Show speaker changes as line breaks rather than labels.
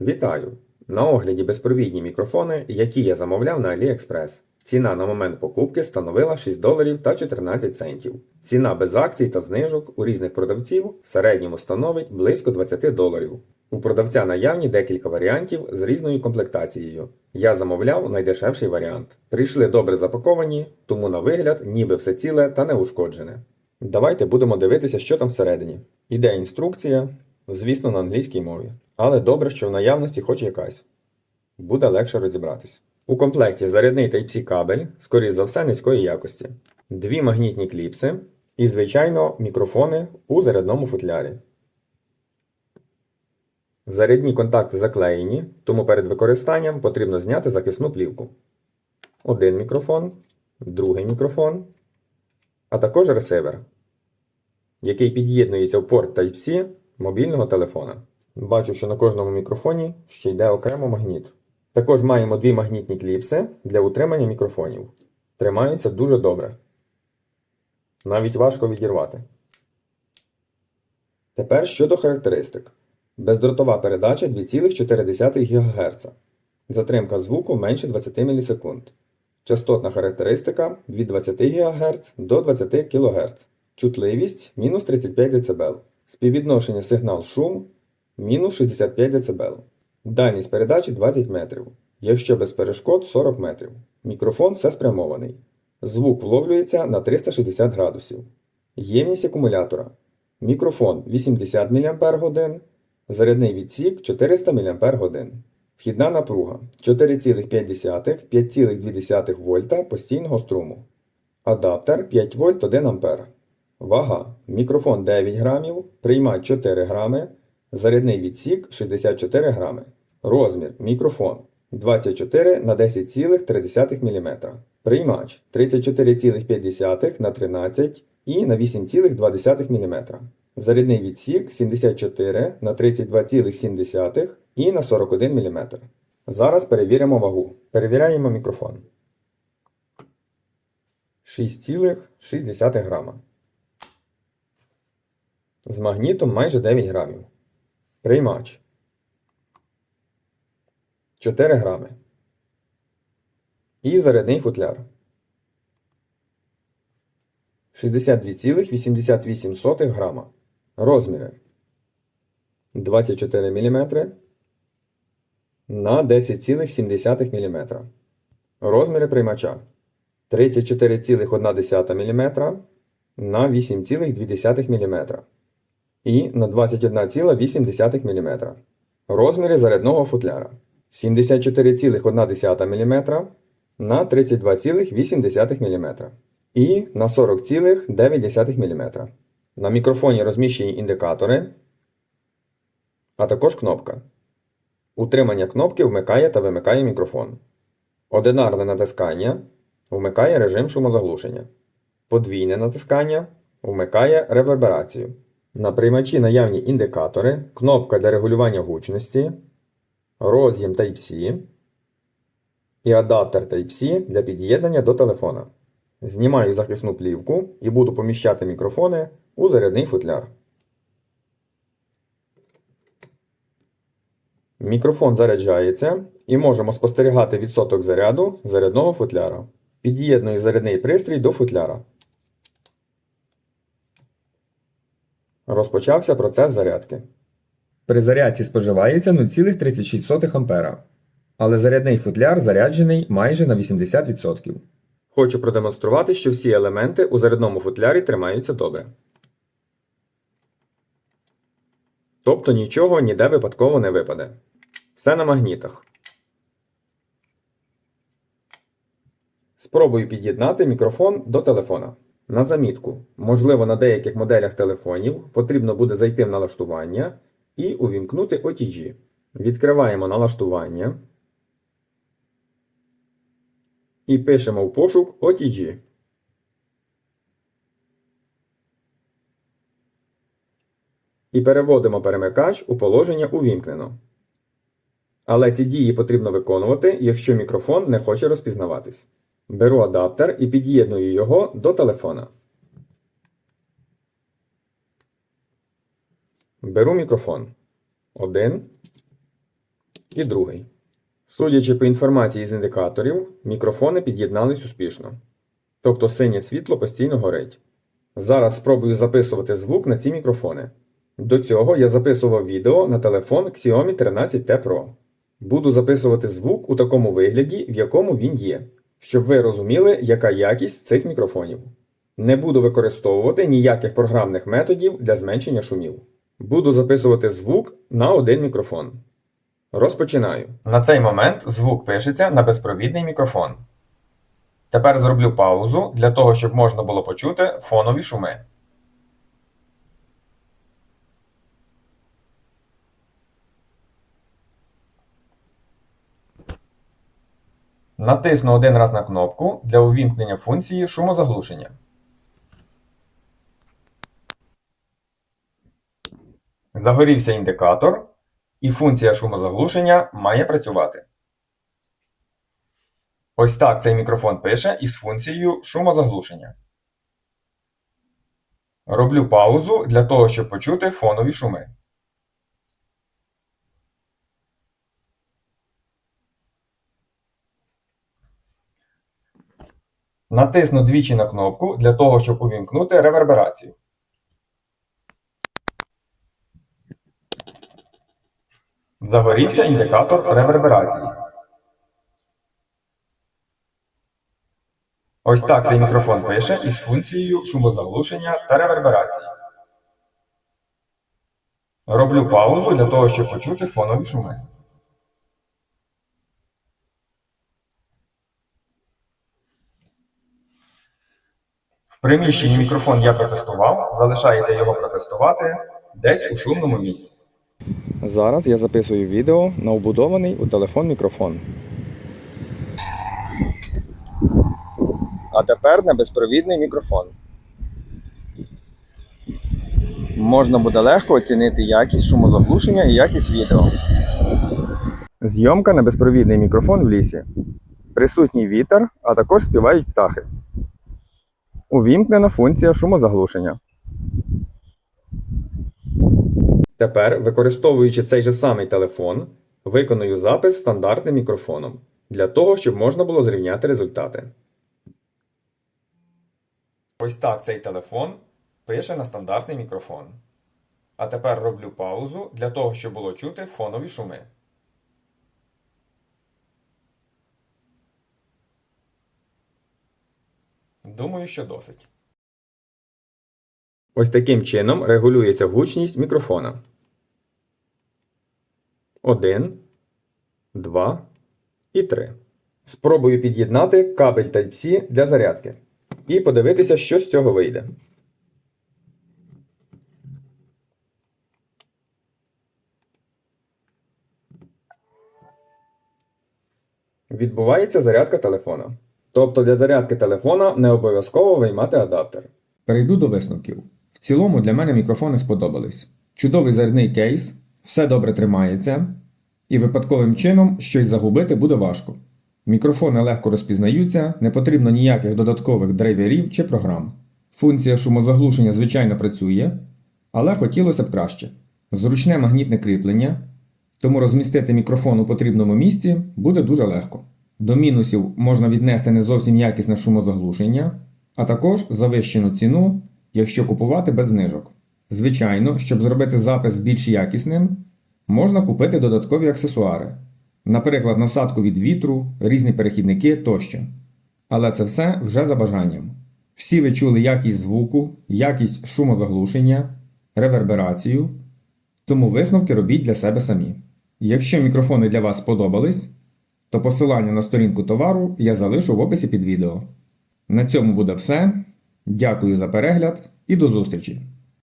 Вітаю! На огляді безпровідні мікрофони, які я замовляв на AliExpress. Ціна на момент покупки становила 6 доларів та 14 центів. Ціна без акцій та знижок у різних продавців в середньому становить близько 20 доларів. У продавця наявні декілька варіантів з різною комплектацією. Я замовляв найдешевший варіант. Прийшли добре запаковані, тому на вигляд ніби все ціле та неушкоджене. Давайте будемо дивитися, що там всередині. Іде інструкція, звісно, на англійській мові. Але добре, що в наявності хоч якась. Буде легше розібратись. У комплекті зарядний Type-C кабель, скоріш за все, низької якості, дві магнітні кліпси і, звичайно, мікрофони у зарядному футлярі. Зарядні контакти заклеєні, тому перед використанням потрібно зняти захисну плівку. Один мікрофон, другий мікрофон, а також ресивер, який під'єднується в порт Type-C мобільного телефона. Бачу, що на кожному мікрофоні ще йде окремо магніт. Також маємо дві магнітні кліпси для утримання мікрофонів. Тримаються дуже добре. Навіть важко відірвати. Тепер щодо характеристик. Бездротова передача 2,4 ГГц. Затримка звуку менше 20 мілісекунд. Частотна характеристика від 20 ГГц до 20 кГц. Чутливість мінус 35 дБ. Співвідношення сигнал-шум мінус 65 дБ. Дальність передачі 20 метрів. Якщо без перешкод 40 метрів. Мікрофон все спрямований. Звук вловлюється на 360 градусів. Ємність акумулятора. Мікрофон 80 мАч, зарядний відсік 400 мАч. Вхідна напруга 4,5-5,2 вольта постійного струму. Адаптер 5 вольт 1 А. Вага. Мікрофон 9 грамів, приймач 4 грами, зарядний відсік 64 грами. Розмір мікрофон 24 на 10,3 мм. Приймач 34,5 на 13 і на 8,2 мм. Зарядний відсік 74 на 32,7 і на 41 мм. Зараз перевіримо вагу. Перевіряємо мікрофон. 6,6 грама. З магнітом майже 9 грамів. Приймач 4 грами. І зарядний футляр 62,88 грама. Розміри 24 мм на 10,7 мм. Розміри приймача 34,1 мм на 8,2 мм і на 21,8 мм. Розміри зарядного футляра 74,1 мм на 32,8 мм і на 40,9 мм. На мікрофоні розміщені індикатори, а також кнопка. Утримання кнопки вмикає та вимикає мікрофон. Одинарне натискання вмикає режим шумозаглушення. Подвійне натискання вмикає реверберацію. На приймачі наявні індикатори, кнопка для регулювання гучності, роз'єм Type-C і адаптер Type-C для під'єднання до телефона. Знімаю захисну плівку і буду поміщати мікрофони у зарядний футляр. Мікрофон заряджається і можемо спостерігати відсоток заряду зарядного футляра. Під'єдную зарядний пристрій до футляра. Розпочався процес зарядки. При зарядці споживається 0,36 А, але зарядний футляр заряджений майже на 80%. Хочу продемонструвати, що всі елементи у зарядному футлярі тримаються добре. Тобто нічого ніде випадково не випаде. Все на магнітах. Спробую під'єднати мікрофон до телефона. На замітку, можливо, на деяких моделях телефонів потрібно буде зайти в налаштування і увімкнути OTG. Відкриваємо налаштування і пишемо в пошук OTG. І переводимо перемикач у положення увімкнено. Але ці дії потрібно виконувати, якщо мікрофон не хоче розпізнаватись. Беру адаптер і під'єдную його до телефона. Беру мікрофон. Один. і другий. Судячи по інформації з індикаторів, мікрофони під'єднались успішно. Тобто синє світло постійно горить. Зараз спробую записувати звук на ці мікрофони. До цього я записував відео на телефон Xiaomi 13T Pro. Буду записувати звук у такому вигляді, в якому він є, щоб ви розуміли, яка якість цих мікрофонів. Не буду використовувати ніяких програмних методів для зменшення шумів. Буду записувати звук на один мікрофон. Розпочинаю. На цей момент звук пишеться на безпровідний мікрофон. Тепер зроблю паузу для того, щоб можна було почути фонові шуми. Натисну один раз на кнопку для увімкнення функції шумозаглушення. Загорівся індикатор, і функція шумозаглушення має працювати. Ось так цей мікрофон пише із функцією шумозаглушення. Роблю паузу для того, щоб почути фонові шуми. Натисну двічі на кнопку для того, щоб увімкнути реверберацію. Загорівся індикатор реверберації. Ось так цей мікрофон пише із функцією шумозаглушення та реверберації. Роблю паузу для того, щоб почути фонові шуми. В приміщенні мікрофон я протестував, залишається його протестувати десь у шумному місці. Зараз я записую відео на вбудований у телефон мікрофон. А тепер на безпровідний мікрофон. Можна буде легко оцінити якість шумозаглушення і якість відео. Зйомка на безпровідний мікрофон в лісі. Присутній вітер, а також співають птахи. Увімкнена функція шумозаглушення. Тепер, використовуючи цей же самий телефон, виконую запис стандартним мікрофоном для того, щоб можна було зрівняти результати. Ось так цей телефон пише на стандартний мікрофон. А тепер роблю паузу для того, щоб було чути фонові шуми. Думаю, що досить. Ось таким чином регулюється гучність мікрофона. 1, 2 і 3. Спробую під'єднати кабель Type-C для зарядки. І подивитися, що з цього вийде. Відбувається зарядка телефона. Тобто для зарядки телефона не обов'язково виймати адаптер.
Перейду до висновків. В цілому для мене мікрофони сподобались. Чудовий зарядний кейс, все добре тримається, і випадковим чином щось загубити буде важко. Мікрофони легко розпізнаються, не потрібно ніяких додаткових драйверів чи програм. Функція шумозаглушення, звичайно, працює, але хотілося б краще. Зручне магнітне кріплення, тому розмістити мікрофон у потрібному місці буде дуже легко. До мінусів можна віднести не зовсім якісне шумозаглушення, а також завищену ціну, якщо купувати без знижок. Звичайно, щоб зробити запис більш якісним, можна купити додаткові аксесуари, наприклад, насадку від вітру, різні перехідники тощо. Але це все вже за бажанням. Всі ви чули якість звуку, якість шумозаглушення, реверберацію, тому висновки робіть для себе самі. Якщо мікрофони для вас сподобались, то посилання на сторінку товару я залишу в описі під відео. На цьому буде все. Дякую за перегляд і до зустрічі!